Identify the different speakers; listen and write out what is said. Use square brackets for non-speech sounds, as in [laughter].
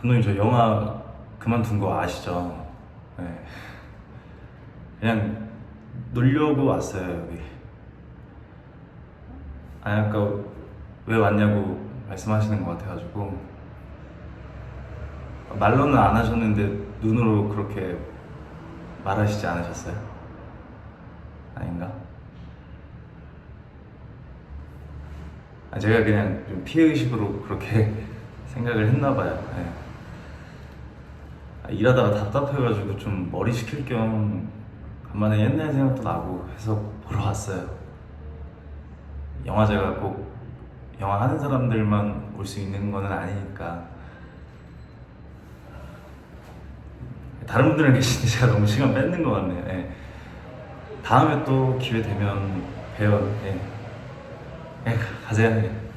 Speaker 1: 감독님 저 영화 그만둔 거 아시죠? 네. 그냥 놀려고 왔어요 여기. 아니 아까 왜 왔냐고 말씀하시는 것 같아가지고 말로는 안 하셨는데 눈으로 그렇게 말하시지 않으셨어요? 아닌가? 아, 제가 그냥 좀 피해의식으로 그렇게 [laughs] 생각을 했나 봐요. 예. 아, 일하다가 답답해가지고 좀 머리 식힐 겸 간만에 옛날 생각도 나고 해서 보러 왔어요. 영화제가 꼭 영화 하는 사람들만 올 수 있는 거는 아니니까 다른 분들은 계신데 제가 너무 시간 뺏는 것 같네요. 예. 다음에 또 기회 되면 봬요. 예. 예, 가세요. 예.